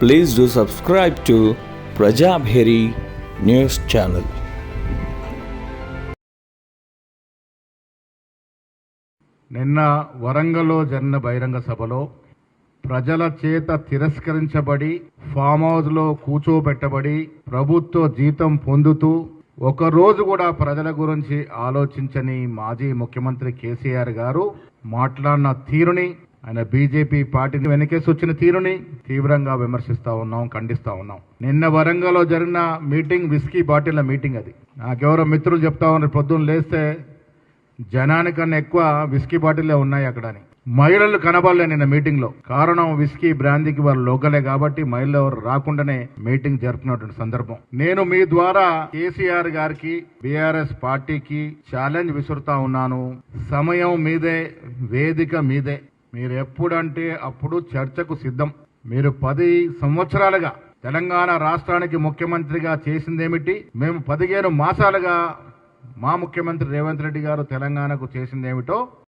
Please do subscribe to Prajabheri news channel. నిన్న వరంగల్లో జరిగిన బహిరంగ సభలో ప్రజల చేత తిరస్కరించబడి ఫామ్ హౌస్లో కూర్చోబెట్టబడి ప్రభుత్వ జీతం పొందుతూ ఒక రోజు కూడా ప్రజల గురించి ఆలోచించని మాజీ ముఖ్యమంత్రి కేసీఆర్ గారు మాట్లాడిన తీరుని ఆయన బీజేపీ పార్టీని వెనకేసి వచ్చిన తీరుని తీవ్రంగా విమర్శిస్తా ఉన్నాం ఖండిస్తా ఉన్నాం. నిన్న వరంగల్లో జరిగిన మీటింగ్ విస్కీ బాటిల్ మీటింగ్ అది. నాకెవరో మిత్రులు చెప్తా ఉన్నారు పొద్దున్న లేస్తే జనానికన్నా ఎక్కువ విస్కీ బాటిల్లే ఉన్నాయి అక్కడ అని మహిళలు కనబడలే నిన్న మీటింగ్లో కారణం విస్కీ బ్రాందీకి వారు లోకలే కాబట్టి మహిళలు ఎవరు రాకుండానే మీటింగ్ జరుపుకున్నటువంటి సందర్భం. నేను మీ ద్వారా కేసీఆర్ గారికి బీఆర్ఎస్ పార్టీకి ఛాలెంజ్ విసురుతా ఉన్నాను. సమయం మీదే వేదిక మీదే. మీరు ఎప్పుడంటే అప్పుడు చర్చకు సిద్ధం. మీరు పది సంవత్సరాలుగా తెలంగాణ రాష్ట్రానికి ముఖ్యమంత్రిగా చేసిందేమిటి? మేము పదిహేను మాసాలుగా మా ముఖ్యమంత్రి రేవంత్ రెడ్డి గారు తెలంగాణకు చేసిందేమిటో